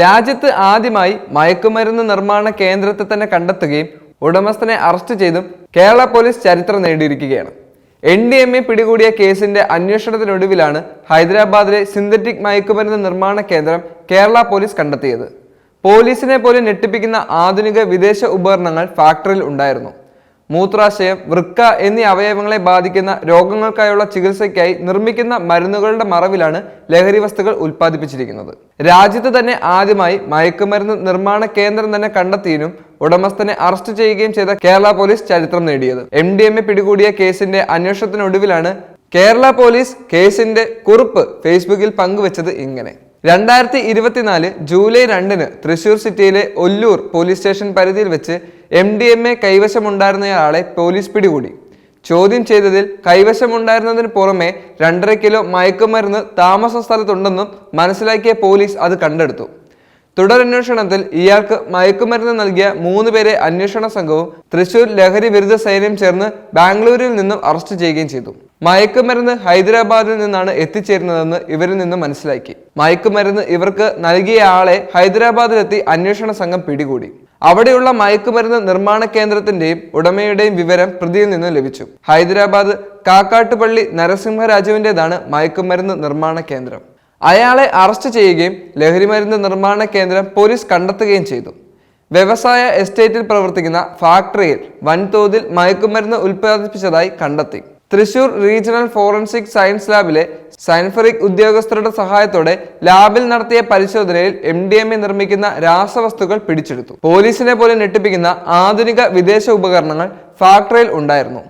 രാജ്യത്ത് ആദ്യമായി മയക്കുമരുന്ന് നിർമ്മാണ കേന്ദ്രത്തെ തന്നെ കണ്ടെത്തുകയും ഉടമസ്ഥനെ അറസ്റ്റ് ചെയ്തും കേരള പോലീസ് ചരിത്രം നേടിയിരിക്കുകയാണ്. എൻ ഡി എം എ പിടികൂടിയ കേസിന്റെ അന്വേഷണത്തിനൊടുവിലാണ് ഹൈദരാബാദിലെ സിന്തറ്റിക് മയക്കുമരുന്ന് നിർമ്മാണ കേന്ദ്രം കേരള പോലീസ് കണ്ടെത്തിയത്. പോലീസിനെ പോലും ഞെട്ടിപ്പിക്കുന്ന ആധുനിക വിദേശ ഉപകരണങ്ങൾ ഫാക്ടറിയിൽ ഉണ്ടായിരുന്നു. മൂത്രാശയം വൃക്ക എന്നീ അവയവങ്ങളെ ബാധിക്കുന്ന രോഗങ്ങൾക്കായുള്ള ചികിത്സയ്ക്കായി നിർമ്മിക്കുന്ന മരുന്നുകളുടെ മറവിലാണ് ലഹരി വസ്തുക്കൾ ഉൽപ്പാദിപ്പിച്ചിരിക്കുന്നത്. രാജ്യത്ത് തന്നെ ആദ്യമായി മയക്കുമരുന്ന് നിർമ്മാണ കേന്ദ്രം തന്നെ കണ്ടെത്തിയതിനും ഉടമസ്ഥനെ അറസ്റ്റ് ചെയ്യുകയും ചെയ്ത കേരള പോലീസ് ചരിത്രം നേടിയത്. എം ഡി എം എ പിടികൂടിയ കേസിന്റെ അന്വേഷണത്തിനൊടുവിലാണ് കേരള പോലീസ് കേസിന്റെ കുറിപ്പ് ഫേസ്ബുക്കിൽ പങ്കുവച്ചത് ഇങ്ങനെ. രണ്ടായിരത്തി ഇരുപത്തിനാല് ജൂലൈ രണ്ടിന് തൃശൂർ സിറ്റിയിലെ ഒല്ലൂർ പോലീസ് സ്റ്റേഷൻ പരിധിയിൽ വെച്ച് എം ഡി എം എ കൈവശമുണ്ടായിരുന്നയാളെ പോലീസ് പിടികൂടി. ചോദ്യം ചെയ്തതിൽ കൈവശമുണ്ടായിരുന്നതിന് പുറമെ രണ്ടര കിലോ മയക്കുമരുന്ന് താമസ സ്ഥലത്തുണ്ടെന്നും മനസ്സിലാക്കിയ പോലീസ് അത് കണ്ടെടുത്തു. തുടരന്വേഷണത്തിൽ ഇയാൾക്ക് മയക്കുമരുന്ന് നൽകിയ മൂന്ന് പേരെ അന്വേഷണ സംഘവും തൃശൂർ ലഹരി വിരുദ്ധ സൈന്യം ചേർന്ന് ബാംഗ്ലൂരിൽ നിന്നും അറസ്റ്റ് ചെയ്യുകയും ചെയ്തു. മയക്കുമരുന്ന് ഹൈദരാബാദിൽ നിന്നാണ് എത്തിച്ചേരുന്നതെന്ന് ഇവരിൽ നിന്ന് മനസ്സിലാക്കി. മയക്കുമരുന്ന് ഇവർക്ക് നൽകിയ ആളെ ഹൈദരാബാദിലെത്തി അന്വേഷണ സംഘം പിടികൂടി. അവിടെയുള്ള മയക്കുമരുന്ന് നിർമ്മാണ കേന്ദ്രത്തിന്റെയും ഉടമയുടെയും വിവരം പ്രതിയിൽ നിന്ന് ലഭിച്ചു. ഹൈദരാബാദ് കാക്കാട്ടുപള്ളി നരസിംഹരാജുവിന്റെതാണ് മയക്കുമരുന്ന് നിർമ്മാണ കേന്ദ്രം. അയാളെ അറസ്റ്റ് ചെയ്യുകയും ലഹരിമരുന്ന് നിർമ്മാണ കേന്ദ്രം പോലീസ് കണ്ടെത്തുകയും ചെയ്തു. വ്യവസായ എസ്റ്റേറ്റിൽ പ്രവർത്തിക്കുന്ന ഫാക്ടറിയിൽ വൻതോതിൽ മയക്കുമരുന്ന് ഉൽപ്പാദിപ്പിച്ചതായി കണ്ടെത്തി. തൃശൂർ റീജിയണൽ ഫോറൻസിക് സയൻസ് ലാബിലെ സയൻഫറിക് ഉദ്യോഗസ്ഥരുടെ സഹായത്തോടെ ലാബിൽ നടത്തിയ പരിശോധനയിൽ എം ഡി എം എ നിർമ്മിക്കുന്ന രാസവസ്തുക്കൾ പിടിച്ചെടുത്തു. പോലീസിനെ പോലെ ഞെട്ടിപ്പിക്കുന്ന ആധുനിക വിദേശ ഉപകരണങ്ങൾ ഫാക്ടറിയിൽ ഉണ്ടായിരുന്നു.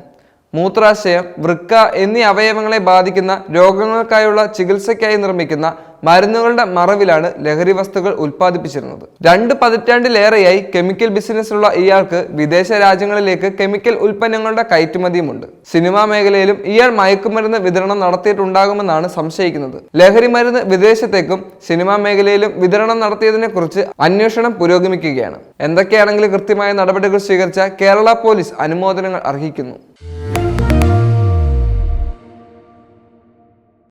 മൂത്രാശയം വൃക്ക എന്നീ അവയവങ്ങളെ ബാധിക്കുന്ന രോഗങ്ങൾക്കായുള്ള ചികിത്സയ്ക്കായി നിർമ്മിക്കുന്ന മരുന്നുകളുടെ മറവിലാണ് ലഹരി വസ്തുക്കൾ ഉൽപ്പാദിപ്പിച്ചിരുന്നത്. രണ്ട് പതിറ്റാണ്ടിലേറെയായി കെമിക്കൽ ബിസിനസ്സുള്ള ഇയാൾക്ക് വിദേശ രാജ്യങ്ങളിലേക്ക് കെമിക്കൽ ഉൽപ്പന്നങ്ങളുടെ കയറ്റുമതിയുമുണ്ട്. സിനിമാ മേഖലയിലും ഇയാൾ മയക്കുമരുന്ന് വിതരണം നടത്തിയിട്ടുണ്ടാകുമെന്നാണ് സംശയിക്കുന്നത്. ലഹരി മരുന്ന് വിദേശത്തേക്കും സിനിമാ മേഖലയിലും വിതരണം നടത്തിയതിനെ കുറിച്ച് അന്വേഷണം പുരോഗമിക്കുകയാണ്. എന്തൊക്കെയാണെങ്കിലും കൃത്യമായ നടപടികൾ സ്വീകരിച്ച കേരള പോലീസ് അനുമോദനങ്ങൾ അർഹിക്കുന്നു.